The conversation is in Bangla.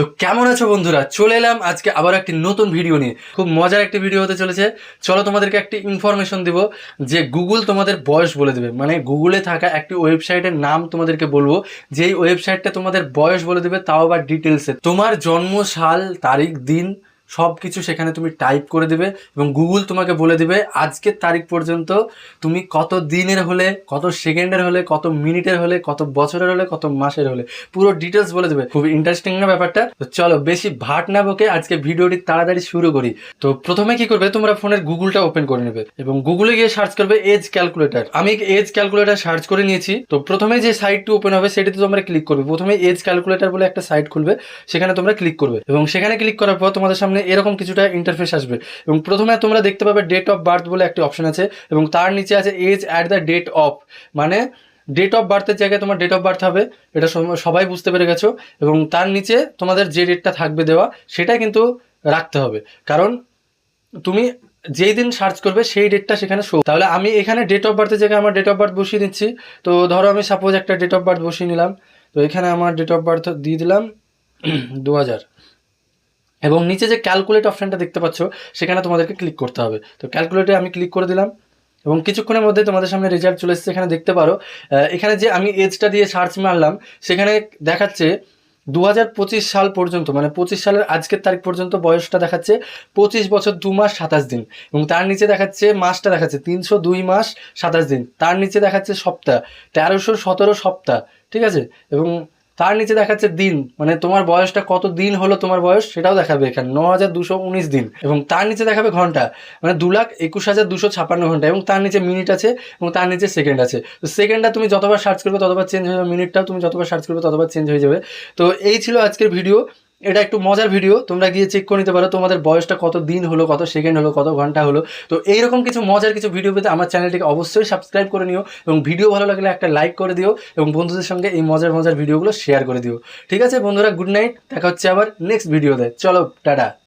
তো কেমন আছো বন্ধুরা? চলে এলাম আজকে আবার একটি নতুন ভিডিও নিয়ে। খুব মজার একটি ভিডিও হতে চলেছে। চলো তোমাদেরকে একটি ইনফরমেশন দিব যে গুগল তোমাদের বয়স বলে দেবে। মানে গুগলে থাকা একটি ওয়েবসাইটের নাম তোমাদেরকে বলব। যেই ওয়েবসাইটটা তোমাদের বয়স বলে দেবে, তাও আবার ডিটেলসে তোমার জন্ম সাল তারিখ, দিন সব কিছু সেখানে তুমি টাইপ করে দেবে এবং গুগল তোমাকে বলে দেবে আজকের তারিখ পর্যন্ত তুমি কত দিনের হলে, কত সেকেন্ডের হলে, কত মিনিটের হলে, কত বছরের হলে, কত মাসের হলে, পুরো ডিটেলস বলে দেবে। খুব ইন্টারেস্টিং না ব্যাপারটা? তো চলো বেশি ভাট না বকে আজকে ভিডিওটি তাড়াতাড়ি শুরু করি। তো প্রথমে কি করবে? তোমরা ফোনের গুগলটা ওপেন করে নেবে এবং গুগলে গিয়ে সার্চ করবে এজ ক্যালকুলেটর আমি এজ ক্যালকুলেটার সার্চ করে নিয়েছি। তো প্রথমে যে সাইটটি ওপেন হবে সেটিতে তোমরা ক্লিক করবে। প্রথমে এজ ক্যালকুলেটার বলে একটা সাইট খুলবে, সেখানে তোমরা ক্লিক করবে এবং সেখানে ক্লিক করার পর তোমাদের সামনে এরকম কিছুটা ইন্টারফেস আসবে। এবং প্রথমে তোমরা দেখতে পাবে ডেট অফ বার্থ বলে একটি অপশন আছে এবং তার নিচে আছে age at the date of মানে ডেট অফ বার্থের জায়গায় তোমার ডেট অফ বার্থ হবে, এটা সবাই বুঝতে পেরে গেছো। এবং তার নিচে তোমাদের যে ডেটটা থাকবে দেওয়া, সেটা কিন্তু রাখতে হবে। কারণ তুমি যেই দিন সার্চ করবে, সেই ডেটটা সেখানে শো তাহলে আমি এখানে ডেট অফ বার্থের জায়গায় আমার ডেট অফ বার্থ বসিয়ে দিচ্ছি। তো ধরো আমি সাপোজ একটা ডেট অফ বার্থ বসিয়ে নিলাম। তো এখানে আমার ডেট অফ বার্থ দিয়ে দিলাম দু হাজার। এবং নিচে যে ক্যালকুলেট অপশানটা দেখতে পাচ্ছ, সেখানে তোমাদেরকে ক্লিক করতে হবে। তো ক্যালকুলেটে আমি ক্লিক করে দিলাম, এবং কিছুক্ষণের মধ্যে তোমাদের সামনে রেজাল্ট চলে এসেছে। এখানে দেখতে পারো এখানে যে আমি এজটা দিয়ে সার্চ মারলাম, সেখানে দেখাচ্ছে দু হাজার পঁচিশ সাল পর্যন্ত মানে পঁচিশ সালের আজকের তারিখ পর্যন্ত বয়সটা দেখাচ্ছে পঁচিশ বছর দু মাস সাতাশ দিন, এবং তার নিচে দেখাচ্ছে মাসটা দেখাচ্ছে তিনশো দুই মাস সাতাশ দিন, তার নিচে দেখাচ্ছে সপ্তাহ, তেরোশো সতেরো সপ্তাহ, ঠিক আছে? এবং তার নিচে দেখাচ্ছে দিন। মানে তোমার বয়সটা কত দিন হলো তোমার বয়স সেটাও দেখাবে এখানে। ন হাজার দুশো উনিশ দিন। এবং তার নিচে দেখাবে ঘণ্টা। মানে দু লাখ একুশ হাজার দুশো ছাপান্ন ঘণ্টা। এবং তার নিচে মিনিট আছে এবং তার নিচে সেকেন্ড আছে। তো সেকেন্ডটা তুমি যতবার সার্চ করবে, ততবার চেঞ্জ হয়ে যাবে। মিনিটটাও তুমি যতবার সার্চ করবে, ততবার চেঞ্জ হয়ে যাবে। তো এই ছিল আজকের ভিডিও এটা একটু মজার ভিডিও তোমরা গিয়ে চেক করে নিতে পারো তোমাদের বয়সটা কত দিন হলো, কত সেকেন্ড হলো, কত ঘণ্টা হলো। তো এইরকম কিছু মজার কিছু ভিডিও পেতে আমার চ্যানেলটিকে অবশ্যই সাবস্ক্রাইব করে নিও এবং ভিডিও ভালো লাগলে একটা লাইক করে দিও এবং বন্ধুদের সঙ্গে এই মজার মজার ভিডিওগুলো শেয়ার করে দিও। ঠিক আছে বন্ধুরা গুড নাইট দেখা হচ্ছে আবার নেক্সট ভিডিওতে চলো, টাটা।